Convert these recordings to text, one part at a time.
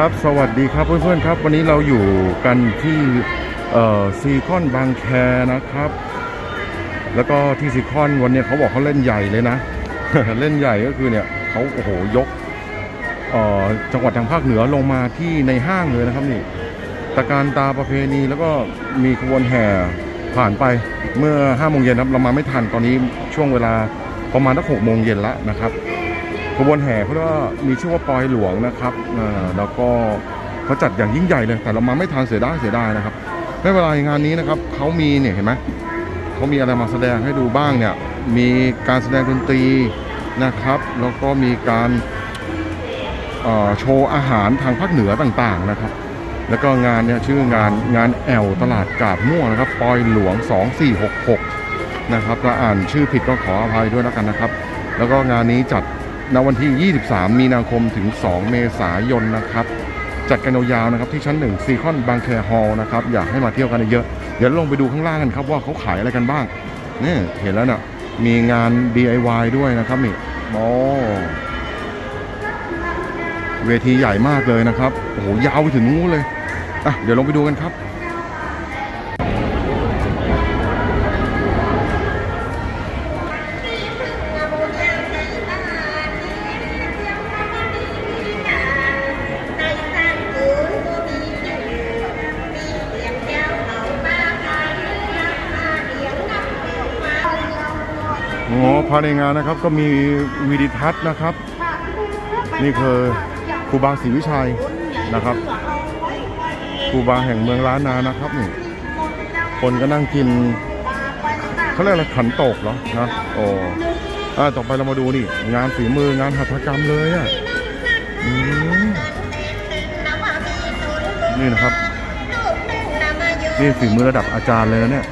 ครับ สวัสดีครับเพื่อนๆครับ วันนี้เราอยู่กันที่ซีคอนบางแคนะครับ แล้วก็ที่ซีคอนวันนี้เขาบอกเขาเล่นใหญ่เลยนะ เล่นใหญ่ก็คือเนี่ยเขาโอ้โหยกจังหวัดทางภาคเหนือลงมาที่ในห้างเลยนะครับนี่ตะการตาประเพณีแล้วก็มีขบวนแห่ผ่านไปเมื่อ5โมงเย็นครับเรามาไม่ทันตอนนี้ช่วงเวลาประมาณสักหกโมงเย็นล้วนะครับ ขบวนแห่เขาเรียกว่ามีชื่อว่าปอยหลวงนะครับแล้วก็เขาจัดอย่างยิ่งใหญ่เลย แต่เรามาไม่ทันเสียดายเสียดายนะครับไม่เป็นไรงานนี้นะครับเขามีเนี่ยเห็นไหมเขามีอะไรมาแสดงให้ดูบ้างเนี่ยมีการแสดงดนตรีนะครับ แล้วก็มีการโชว์อาหารทางภาคเหนือต่างๆนะครับ แล้วก็งานเนี่ยชื่องานงานแอลตลาดกาบม่วงนะครับ ปอยหลวง 2466 นะครับถ้าอ่านชื่อผิดก็ขออภัยด้วยแล้วกันนะครับ แล้วก็งานนี้จัด ณวันที่ 23 มีนาคมถึง 2 เมษายนนะครับจัดกันยาวๆนะครับที่ชั้น1ซีคอนบางแคฮอลนะครับอยากให้มาเที่ยวกันเยอะเดี๋ยวลงไปดูข้างล่างกันครับว่าเขาขายอะไรกันบ้างนี่เห็นแล้วเนะ่ะมีงาน DIY ด้วยนะครับนี่โอ้เวทีใหญ่มากเลยนะครับโอ้โหยาวไปถึงนู้เลยอะเดี๋ยวลงไปดูกันครับายในงานนะครับก็มีวิดิทัศน์นะครับ นี่คือครูบาศรีวิชัยนะครับครูบาแห่งเมืองล้านนานะครับนี่คนก็นั่งกินเขาเรียกอะไรขันโตกเหรอนะโอ้อ่าต่อไปเรามาดูนี่งานฝีมืองานหัตถกรรมเลยอะนี่นะครับ นี่ฝีมือระดับอาจารย์เลยนะเนี่ย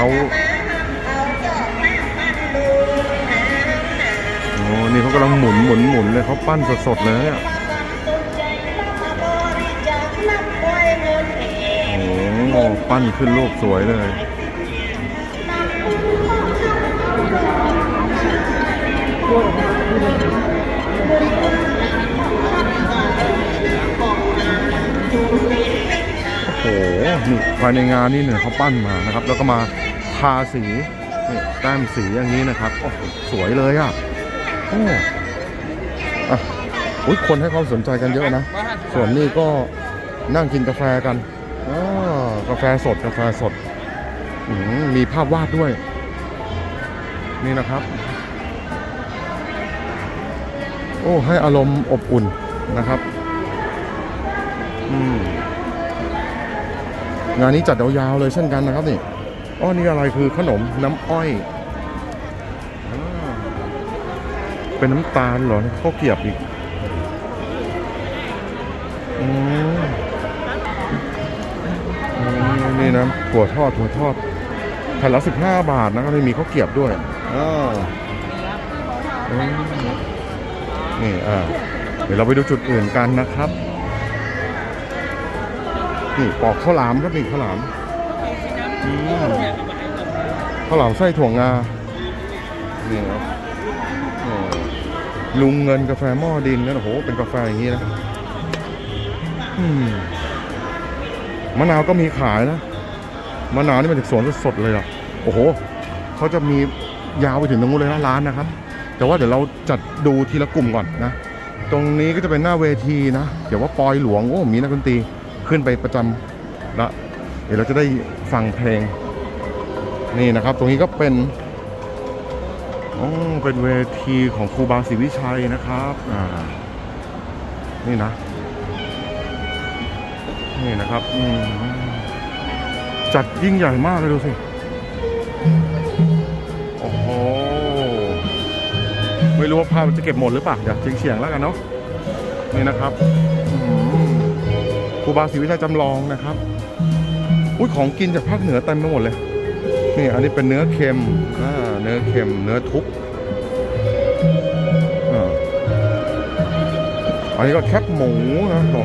เขาโอ้นี่เขากำลังหมุนหมุนหมุนเลยเขาปั้นสดๆเลยเนี่ยโอ้ปั้นขึ้นรูปสวยเลยโอ้โหนี่ภายในงานนี่เนี่ยเขาปั้นมานะครับ แล้วก็มา ทาสีนี่แต้มสีอย่างนี้นะครับโอ้สวยเลยอะโอ้อะอุ้ยคนให้ความสนใจกันเยอะนะ ส่วนนี้ก็นั่งกินกาแฟกันอ๋อกาแฟสดกาแฟสดอืมีภาพวาดด้วย นี่นะครับ โอ้ให้อารมณ์อบอุ่นนะครับงานนี้จัดยาวๆเลยเช่นกันนะครับนี่ อ้อนี่อะไรคือขนมน้ำอ้อยอเป็นน้ำตาลเหรอข้าวเกียบอีกอือนี่นะถั่วทอดถั่วทอดแผ่นละสิบห้าบาทนะครับมีข้าวเกียบด้วยอ่าอืมนี่อ่าเดี๋ยวเราไปดูจุดอื่นกันนะครับ นี่ปอกข้าวหลามครับนี่ข้าวหลามอืม ข้าวหลามไส้ถั่วงานี่ครับลุงเงินกาแฟหม้อดินนะโอ้โหเป็นกาแฟอย่างนี้นะมมะนาวก็มีขายนะมะนาวนี่มาจากสวนสดๆเลยอะโอ้โหเขาจะมียาวไปถึงตรงนู้นเลยนะร้านนะครับ แต่ว่าเดี๋ยวเราจัดดูทีละกลุ่มก่อนนะตรงนี้ก็จะเป็นหน้าเวทีนะเดี๋ยวว่าปอยหลวงโอ้มีนักดนตรีขึ้นไปประจำละเดี๋ยวเราจะได้ฟังเพลง นี่นะครับ ตรงนี้ก็เป็นอ๋อเป็นเวทีของครูบาศรีวิชัยนะครับอ่านี่นะ นี่นะครับอืจัดยิ่งใหญ่มากเลยดูสิ โอ้โห ไม่รู้ว่าภาพจะเก็บหมดหรือเปล่าเดี๋ยวเฉียงๆแล้วกันเนาะนี่นะครับครูบาศรีวิชัยจำลองนะครับ อุ้ยของกินจากภาคเหนือเต็มไปหมดเลย นี่อันนี้เป็นเนื้อเค็มเนื้อเค็ม เนื้อทุบอันนี้ก็แคบหมูนะอ๋อ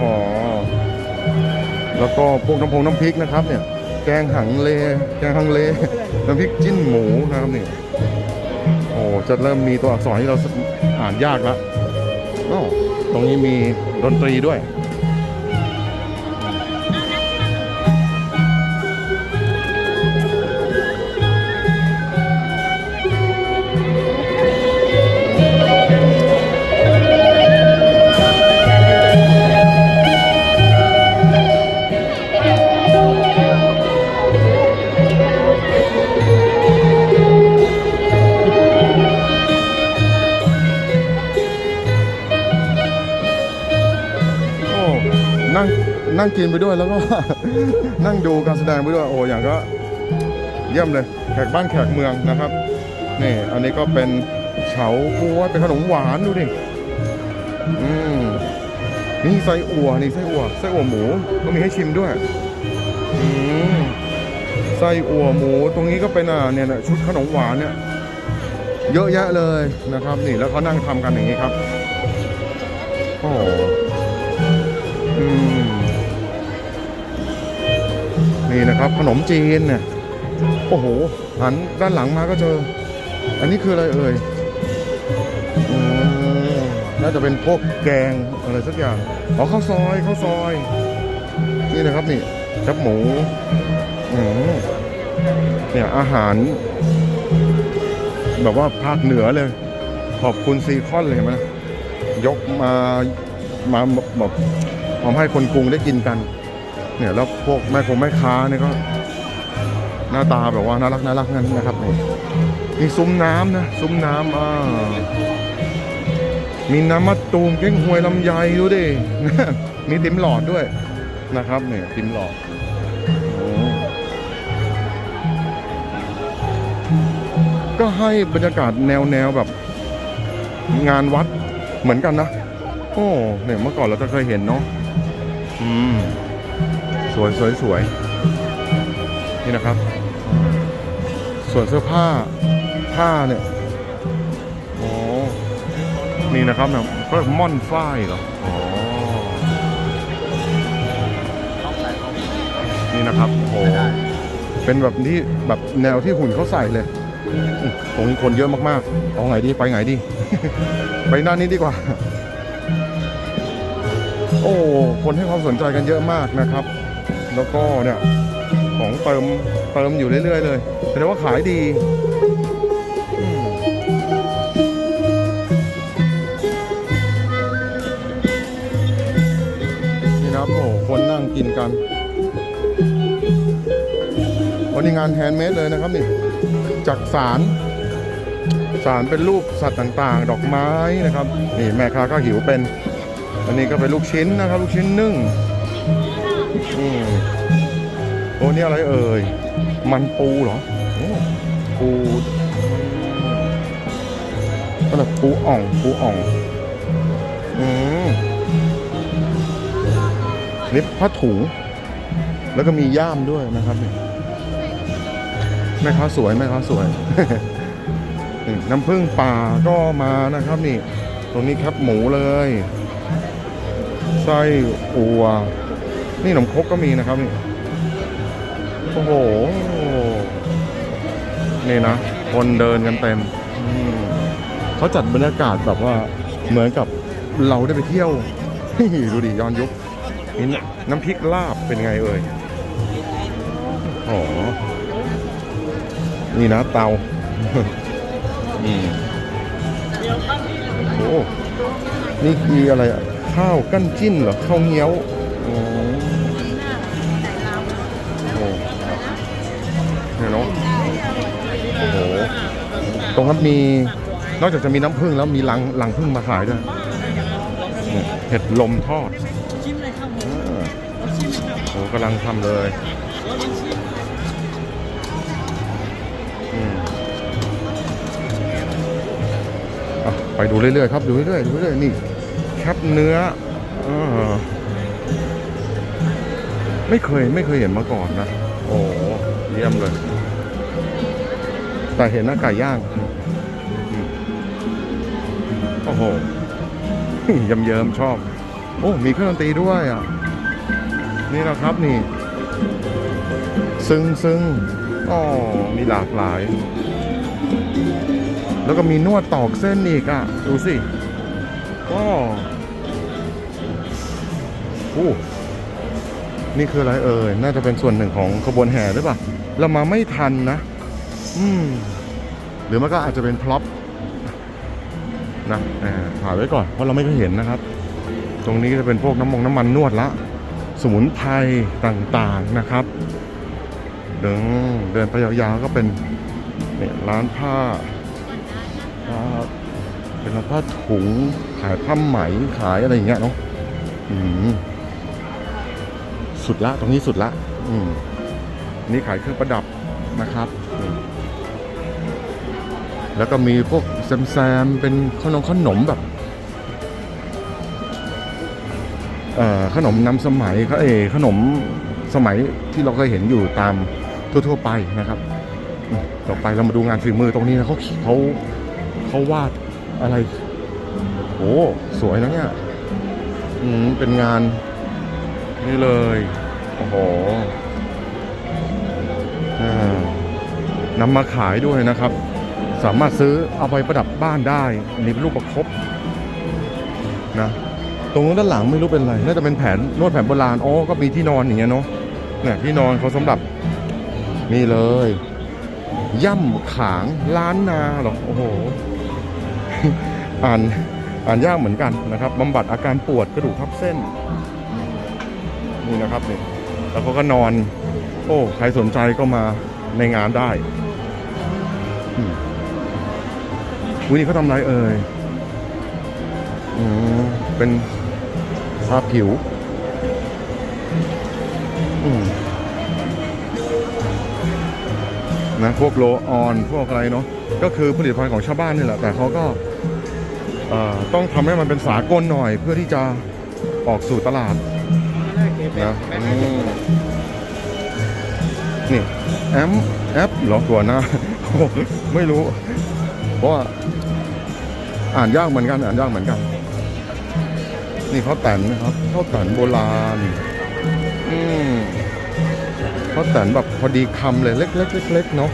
แล้วก็พวกน้ำพงน้ำพริกนะครับ เนี่ย แกงหังเล แกงฮังเล น้ำพริกจิ้นหมูนะครับนี่โอ้จะเริ่มมีตัวอักษรที่เราอ่านยากล้วอ้ตรงนี้มีดนตรีด้วย นั่งกินไปด้วยแล้วก็ นั่งดูการแสดงไปด้วยโอ้อย่างก็เยี่ยมเลยแขกบ้านแขกเมืองนะครับนี่อันนี้ก็เป็นเฉาก๊วยเป็นขนมหวานดูดิอืมนี่ไส้อั่วนี่ไส้อั่วไส้อั่วหมูก็มีให้ชิมด้วยอืมไส้อั่วหมูตรงนี้ก็เป็นอ่าเนี่ยชุดขนมหวานเนี่ยเยอะแยะเลยนะครับ นี่แล้วเขานั่งทำกันอย่างนี้ครับโอ้โหอืม นี่นะครับขนมจีนเนี่ยโอ้โหหันด้านหลังมาก็เจอ อันนี้คืออะไรเอ่ยอน่าจะเป็นพวกแกงอะไรสักอย่างอ๋อข้าวซอยข้าวซอย นี่นะครับนี่แคบหมูเนี่ยอาหาร แบบว่าภาคเหนือเลย ขอบคุณซีคอนเลยเห็นไหมยกมามาแบบทำให้คนกรุงได้กินกัน เนี่ยแล้วพวกแม่คงแม่ค้าเนี่ยก็ หน้าตาแบบว่าน่ารักน่ารักงั้นนะครับนี่มีซุ้มน้ำนะซุ้มน้ำอ่ามีน้ำมะตูมเก้งหวยลำไยดูดิมีติมหลอดด้วยนะครับเนี่ยติมหลอดก็ให้บรรยากาศแนวแนวแบบ งานวัดเหมือนกันนะ โอ้เนี่ยเมื่อก่อนเราจะเคยเห็นเนาะอืม สวยสวยสวยนี่นะครับ ส่วนเสื้อผ้าผ้าเนี่ยอ๋อนี่นะครับเนี่ยก็ม่อนฝ้ายเหรออ๋อนี่นะครับโอ้เป็นแบบที่แบบแนวที่หุ่นเขาใส่เลยอืมตรงนี้คนเยอะมากๆ เอาไงดี ไปไงดี ไปด้านนี้ดีกว่า โอ้ คนให้ความสนใจกันเยอะมากนะครับ แล้วก็เนี่ยของเติมเติมอยู่เรื่อยๆเลยแสดงว่าขายดีนี่นะครับโอ้คนนั่งกินกันวันนี้งานแฮนด์เมดเลยนะครับนี่จากสารสารเป็นรูปสัตว์ต่างๆ ดอกไม้นะครับ นี่แม่ค้าก็หิวเป็น อันนี้ก็เป็นลูกชิ้นนะครับ ลูกชิ้นนึ่ง โอ้นี่อะไรเอ่ย มันปูเหรอปูก็แบบปูอ่องปูอ่องอืมนี่ผ้าถุง แล้วก็มีย่ามด้วยนะครับนี่แม่ค้าสวยแม่ค้าสวยน้ำผึ้งป่าก็มานะครับนี่ ตรงนี้ครับหมูเลย ไส้อัว นี่ขนมครกก็มีนะครับนี่โอ้โห นี่นะ คนเดินกันเต็มมเขาจัดบรรยากาศแบบว่าเหมือนกับเราได้ไปเที่ยวดูดิย้อนยุคนี่น้ำพริกลาบเป็นไงเอ่ยอ๋อ นี่นะเตาอืมโอ้นี่คืออะไรข้าวกั้นจิ้นเหรอข้าวเงี้ยว อ๋อโอ้เนี่ยเนาะโอ้โหตรงนั้นมีนอกจากจะมีน้ำผึ้งแล้วมีลังลังผึ้งมาขายด้วยเนี่ยเห็ดลมทอดโอ้กำลังทำเลยไปดูเรื่อยๆครับ ดูเรื่อยๆดูเรื่อยๆนี่แคปเนื้ออ ไม่เคยไม่เคยเห็นมาก่อนนะ โอ้เยี่ยมเลย แต่เห็นหน้าไก่ย่างอืมโอ้โหเยิ้มเยิมๆชอบ โอ้ มีเครื่องดนตรีด้วยอะ นี่นะครับนี่ ซึ่งซึ่งอ๋อมีหลากหลาย แล้วก็มีนวดตอกเส้นอีกอะ ดูสิก็โอ้ นี่คืออะไรเอ่ยน่าจะเป็นส่วนหนึ่งของขบวนแห่หรือเปล่าเรามาไม่ทันนะ อืมหรือมันก็อาจจะเป็นพล็อปนะอถ่ายไว้ก่อนเพราะเราไม่เคยเห็นนะครับ ตรงนี้จะเป็นพวกน้ำมงน้ำมันนวดละ สมุนไพรต่างๆนะครับ เดินเดินไปยาวๆก็เป็นเนี่ยร้านผ้าผ้าเป็นร้านผ้าถุงขายผ้าไหมขายอะไรอย่างเงี้ยเนาะอืม สุดละตรงนี้สุดละ อืมนี่ขายเครื่องประดับนะครับ แล้วก็มีพวกแซมๆเป็นขนมขนมแบบเอ่อขนมนำสมัยเขาเอขนมสมัยที่เราเคยเห็นอยู่ตามทั่วๆไปนะครับ ต่อไปเรามาดูงานฝีมือตรงนี้นะเขาเขาเขาวาดอะไรโอ้สวยนะเนี่ยอืมเป็นงาน นี่เลย โอ้โหนำมาขายด้วยนะครับ สามารถซื้อเอาไปประดับบ้านได้นนี้เป็นรูปประคบนะตรงด้านหลังไม่รู้เป็นอะไรน่าจะเป็นแผนนวดแผนโบราณอ๋อก็มีที่นอนอย่างเงี้ยเนาะเนี่ยที่นอนเขาสำหรับนี่เลย ย่ำขางล้านนาหรอโอ้โหอ่านอ่านยากเหมือนกันนะครับบำบัดอาการปวดกระดูกทับเส้น นี่นะครับนี่แล้วเขาก็นอน โอ้ใครสนใจก็มาในงานได้อืมวันนี้เขาทำไรเอ่ยอืมเป็นทาผิวนะพวกโลออนพวกอะไรเนาะก็คือผลิตภัณฑ์ของชาวบ้านนี่แหละ แต่เขาก็อ่อต้องทำให้มันเป็นสากลหน่อยเพื่อที่จะออกสู่ตลาด นะอืมนี่แอมแอปเหรอตัวหน้าไม่รู้ เพราะว่าอ่านยากเหมือนกัน อ่านยากเหมือนกัน นี่ข้าวแตนนะครับข้าวแตนโบราณอืมข้าวแตนแบบพอดีคำเลยเล็กๆเล็กๆเนาะ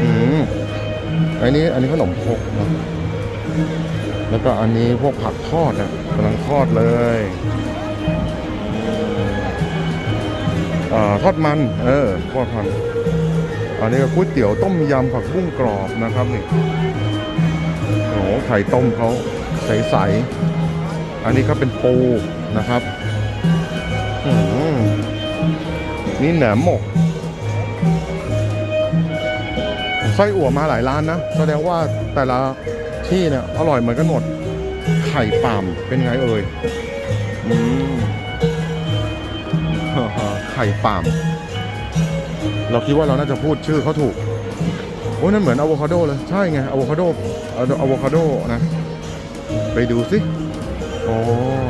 อืมอันนี้อันนี้ขนมครกเนาะแล้วก็อันนี้พวกผักทอดนะกำลังทอดเลย ทอดมันเออทอดมันอันนี้ก็ก๋วยเตี๋ยวต้มยำผักบุ้งกรอบนะครับนี่โอ้โหไข่ต้มเขาใสๆอันนี้ก็เป็นปูนะครับอืมนี่แหนมหมกไส้อั่วมาหลายร้านนะแสดงว่าแต่ละที่เนี่ยอร่อยเหมือนกันหมดไข่ป่ามเป็นไงเอ่ย ไข่ปามเราคิดว่าเราน่าจะพูดชื่อเขาถูกโอ้นั่นเหมือนอะโวคาโดเลยใช่ไงอะโวคาโดอะโวคาโดนะ ไปดูสิโอ้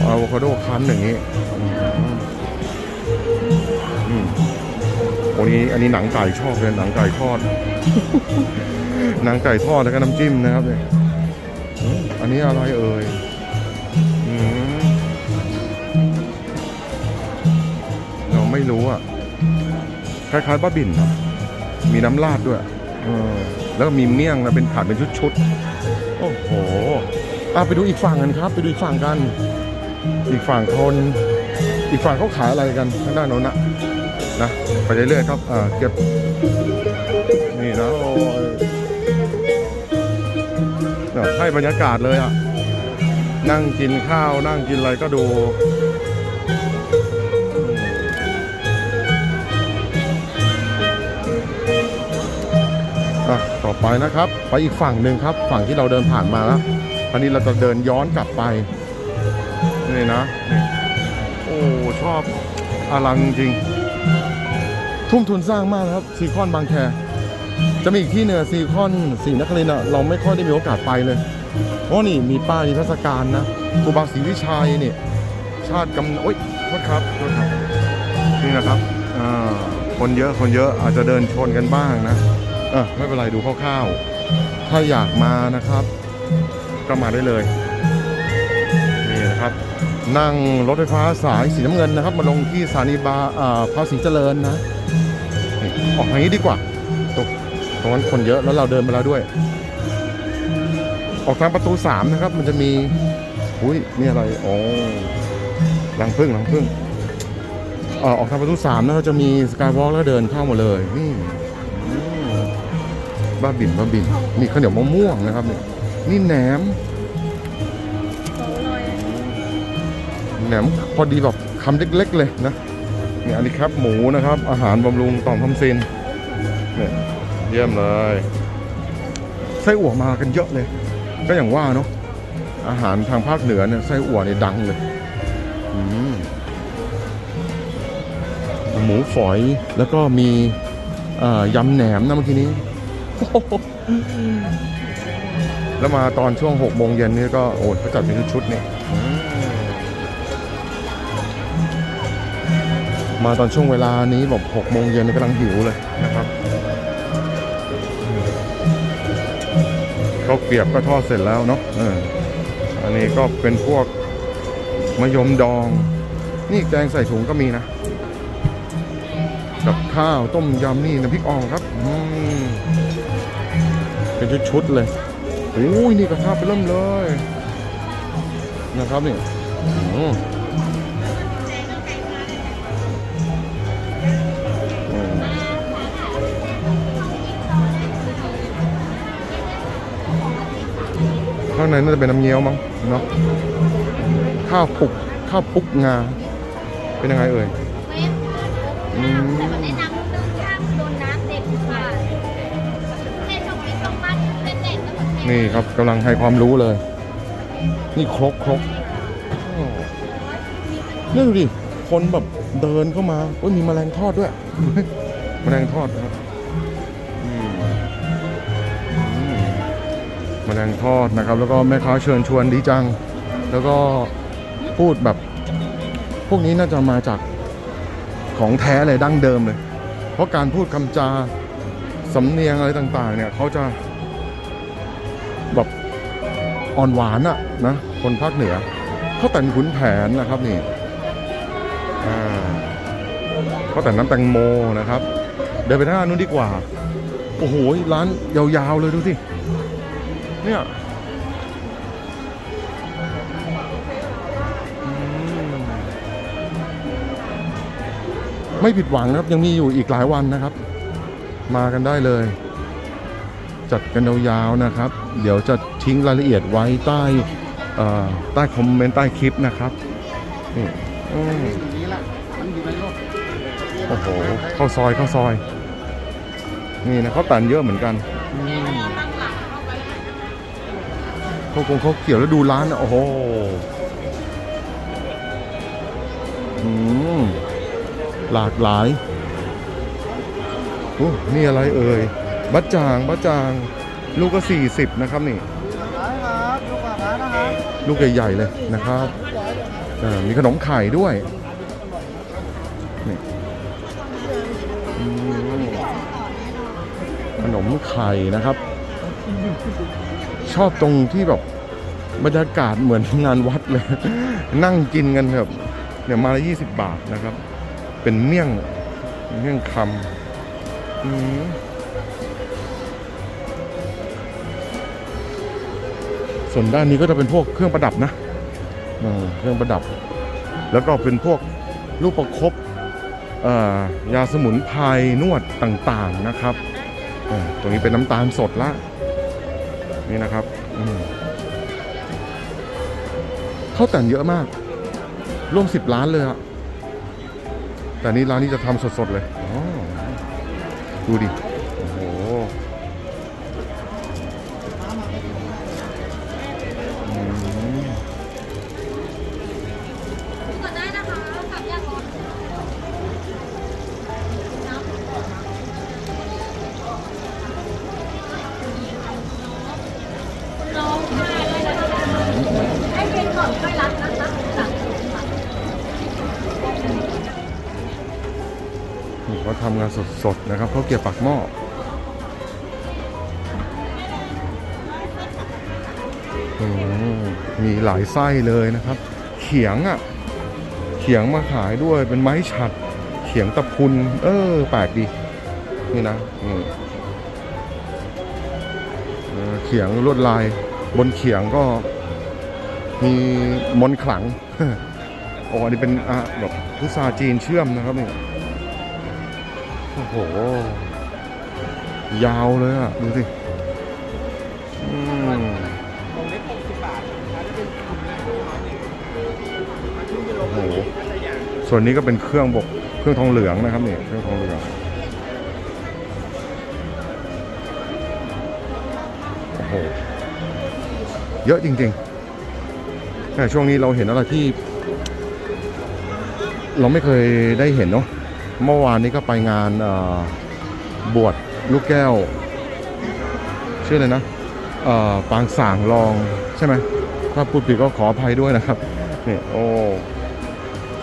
อะโวคาโดคั้นอย่างนี้อือโอ้นี้อันนี้หนังไก่ชอบเลยหนังไก่ทอด หนังไก่ทอดแล้วก็น้ำจิ้มนะครับเนี่ยอันนี้อะไรเอ่ย ไม่รู้อะคล้ายๆบ้าบินเนอะมีน้ำราดด้วยเออแล้วก็มีเมี่ยงนะเป็นผัดเป็นชุดๆโอ้โหอะไปดูอีกฝั่งกันครับ ไปดูอีกฝั่งกัน อีกฝั่งคนอีกฝั่งเขาขายอะไรกันทางด้านโน้นนะนะไปเรื่อยๆครับอ่าเก็บนี่นะโอ้ให้บรรยากาศเลยอะนั่งกินข้าวนั่งกินอะไรก็ดู ต่อไปนะครับ ไปอีกฝั่งหนึ่งครับ ฝั่งที่เราเดินผ่านมาแล้วคราวนี้เราจะเดินย้อนกลับไปนี่นะนี่โอ้ชอบอลังจริง ทุ่มทุนสร้างมากครับซีคอนบางแคจะมีอีกที่หนึ่งซีคอนสีนครินทร์อะเราไม่ค่อยได้มีโอกาสไปเลยเพราะนี่มีป้ายนิทรรศการนะครูบาศรีวิชัยนี่ชาติกำโอ้ยโทษครับโทษครับนี่นะครับอ่าคนเยอะคนเยอะอาจจะเดินชนกันบ้างนะ เออไม่เป็นไรดูคร่าวๆ ถ้าอยากมานะครับก็มาได้เลย นี่นะครับ นั่งรถไฟฟ้าสายสีน้ำเงินนะครับ มาลงที่สถานีบาอ่าภาษีเจริญนะออกทางนี้ดีกว่าตรงตรงนั้นคนเยอะแล้วเราเดินไปแล้วด้วย ออกทางประตูสามนะครับ มันจะมีอุ้ยนี่อะไรอ๋อรังพึ่งรังพึ่งออกทางประตูสามนะเราจะมีสกายวอล์กแล้วเดินเข้ามาเลยนี่ บ้าบินบ้าบินนี่ข้าวเหนียวมะม่วงนะครับเนี่ยนี่แหนมแหนมพอดีแบบคำเล็กๆเลยนะเนี่ยอันนี้ครับหมูนะครับ อาหารบำรุงต่อมทำซินเนี่ยเยี่ยมเลยไส้อั่วมากันเยอะเลย ก็อย่างว่าเนาะอาหารทางภาคเหนือเนี่ยไส้อั่วเนี่ยดังเลยหมูฝอยแล้วก็มียำแหนมนะเมื่อกี้นี้ แล้วมาตอนช่วงหกโมงเย็นนี่ก็โอ้ยเขาจัดเป็นชุดๆนี่อืมมาตอนช่วงเวลานี้แบบหกโมงเย็นนี่กำลังหิวเลยนะครับข้าวเกรียบก็ทอดเสร็จแล้วเนาะเอออันนี้ก็เป็นพวกมะยมดอง นี่แกงใส่ถุงก็มีนะ กับข้าวต้มยำนี่น้ำพริกอ่องครับอืม เป็นชุดๆเลยโอ้ยนี่กระทะไปเริ่มเลยนะครับนี่ข้างในน่าจะเป็นน้ำเงี้ยวมั้งเนาะข้าวปุกข้าวปุกงา เป็นยังไงเอ่ยอืม นี่ครับกำลังให้ความรู้เลย นี่ครกครกนี่ดูดิคนแบบเดินเข้ามาโอ้ยมีแมลงทอดด้วย แมลงทอดนะครับมแมลงทอดนะครับ แล้วก็แม่ค้าเชิญชวนดีจัง แล้วก็พูดแบบ พวกนี้น่าจะมาจากของแท้เลยดั้งเดิมเลย เพราะการพูดคำจาสำเนียงอะไรต่าง ๆ เนี่ยเขาจะ อ่อนหวานอะนะคนภาคเหนือเขาแต่งขุนแผนนะครับนี่เขาแต่งน้ำแตงโมนะครับ เดินไปทางานนู้นดีกว่า โอ้โหร้านยาวๆเลยดูสิเนี่ยไม่ผิดหวังนะครับยังมีอยู่อีกหลายวันนะครับ มากันได้เลย จัดกันยาวๆนะครับ เดี๋ยวจะ ทิ้งรายละเอียดไว้ใต้ใต้คอมเมนต์ใต้คลิปนะครับนี่โอ้โหเข้าซอยเข้าซอย นี่นะเขาตันเยอะเหมือนกันเขาคงเขาเกี่ยวแล้วดูร้านนะโอ้โหหลากหลายโอ้นี่อะไรเอ่ยบัจจางบัจจาง ลูกก็40นะครับนี่ครับลูกป ลูกใหญ่ๆเลยนะครับมีขนมไข่ด้วยนี่ขนมไข่นะครับ ชอบตรงที่แบบบรรยากาศเหมือนงานวัดเลย นั่งกินกันแบบเนี่ยมาละยี่สิบบาทนะครับ เป็นเมี่ยงเมี่ยงคำ ส่วนด้านนี้ก็จะเป็นพวกเครื่องประดับนะเครื่องประดับ แล้วก็เป็นพวกลูกประคบยาสมุนไพรนวดต่างๆนะครับตรงนี้เป็นน้ำตาลสดละนี่นะครับอืมข้าวแต่งเยอะมาก ร่วมสิบล้านเลยอะแต่นี้ร้านนี้จะทำสดๆเลยดูดิ เขาวเก็บปากหม้อมีหลายไส้เลยนะครับ เขียงอะ เขียงมาขายด้วยเป็นไม้ฉัด เขียงตะพุน เออแปลกดีนี่นะเออเขียงลวดลาย บนเขียงก็มีมนขลังโอ้อันนี้เป็นอะแบบพุทราจีนเชื่อมนะครับนี่ ห ยาวเลยอะ ดูสิอืมตรงนี้60บาทถ้าจะเป็นกลุ่มแรกที่ร้อยหนึ่งมันขึ้นจะลงโอ้โหส่วนนี้ก็เป็นเครื่องบกเครื่องทองเหลืองนะครับนี่เครื่องทองเหลืองโอ้โหเยอะจริงๆแต่ช่วงนี้เราเห็นอะไรที่ เราไม่เคยได้เห็นเนาะ เมื่อวานนี้ก็ไปงานบวชลูกแก้ว ชื่ออะไรนะปางสางรองใช่ไหมถ้าพูดผิดก็ขออภัยด้วยนะครับนี่โอ้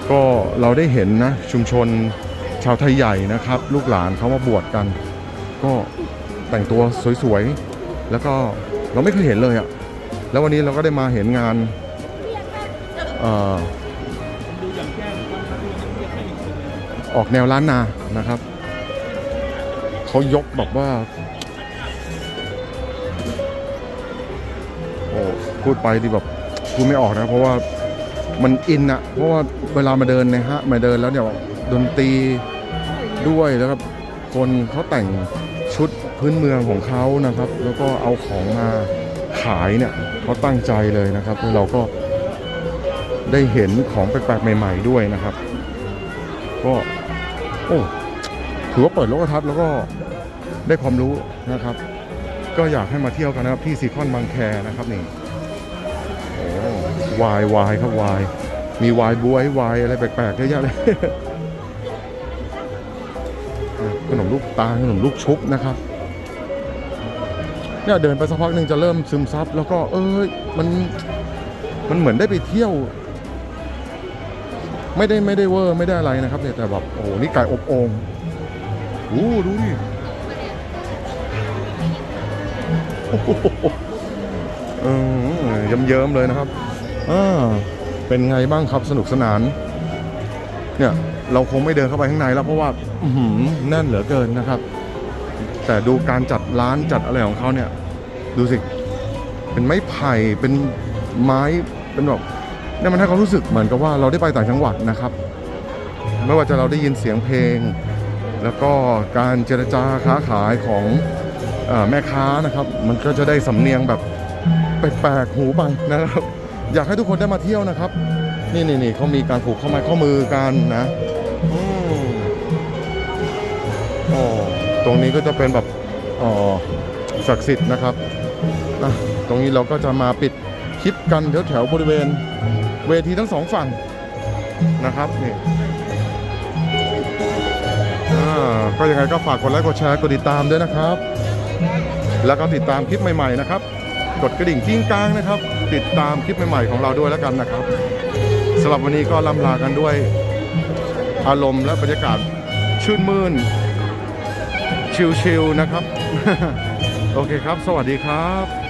ก็เราได้เห็นนะชุมชนชาวไทยใหญ่นะครับ ลูกหลานเขามาบวชกัน ก็แต่งตัวสวยๆ แล้วก็เราไม่เคยเห็นเลยอะ่ะแล้ววันนี้เราก็ได้มาเห็นงาน ออกแนวล้านนานะครับ เขายกแบบว่า โอ้พูดไปดีแบบพูดไม่ออกนะ เพราะว่ามันอินอะเพราะว่าเวลามาเดินนะฮะมาเดินแล้วเนี่ยดนตรีด้วยแล้วก็คนเขาแต่งชุดพื้นเมืองของเขานะครับ แล้วก็เอาของมาขายเนี่ยเขาตั้งใจเลยนะครับแล้วเราก็ได้เห็นของแปลกๆใหม่ ๆด้วยนะครับ ก็ อ้ถือว่าเปิดโลกทัศน์แล้วก็ได้ความรู้นะครับ ก็อยากให้มาเที่ยวกันนะครับที่ซีคอนบางแคนะครับนี่โอ้วายวายครับวายมีวายบวยวายอะไรแปลกๆเยอะแยะเลยขนมลูกตาลขนมลูกชุบนะครับเนี่ยเดินไปสักพักหนึ่งจะเริ่มซึมซับแล้วก็เอ้ยมันมันเหมือนได้ไปเที่ยว ไม่ได้ไม่ได้เวอร์ไม่ได้อะไรนะครับเนี่ยแต่แบบโอ้โหนี่ไก่อบโอ่งโอ้ดูดิโอ้โหเออเยิ้มๆเลยนะครับอ่าเป็นไงบ้างครับสนุกสนาน เนี่ยเราคงไม่เดินเข้าไปข้างในแล้วเพราะว่าอืแน่นเหลือเกินนะครับ แต่ดูการจัดร้านจัดอะไรของเขาเนี่ย ดูสิ เป็นไม้ไผ่เป็นไม้เป็นแบบ นี่มันให้ความรู้สึกเหมือนกับว่าเราได้ไปต่างจังหวัดนะครับ ไม่ว่าจะเราได้ยินเสียงเพลง แล้วก็การเจรจาค้าขายของอแม่ค้านะครับ มันก็จะได้สำเนียงแบบแปลกๆหูไปนะครับ อยากให้ทุกคนได้มาเที่ยวนะครับ นี่นี่นี่เขามีการผูกข้อไม้ข้อมือกันนะอ๋อตรงนี้ก็จะเป็นแบบอ๋อศักดิ์สิทธิ์นะครับ ตรงนี้เราก็จะมาปิดคลิปกันแถวแถวๆบริเวณ เวทีทั้งสองฝั่งนะครับนี่อ่าก็ยังไงก็ฝากกดไลค์กดแชร์กดติดตามด้วยนะครับ แล้วก็ติดตามคลิปใหม่ ๆนะครับ กดกระดิ่งกิ้งก้างนะครับ ติดตามคลิปใหม่ๆของเราด้วยแล้วกันนะครับสำหรับวันนี้ก็ล่ำลากันด้วยอารมณ์และบรรยากาศชื่นมื่น ชิลๆนะครับ โอเคครับ สวัสดีครับ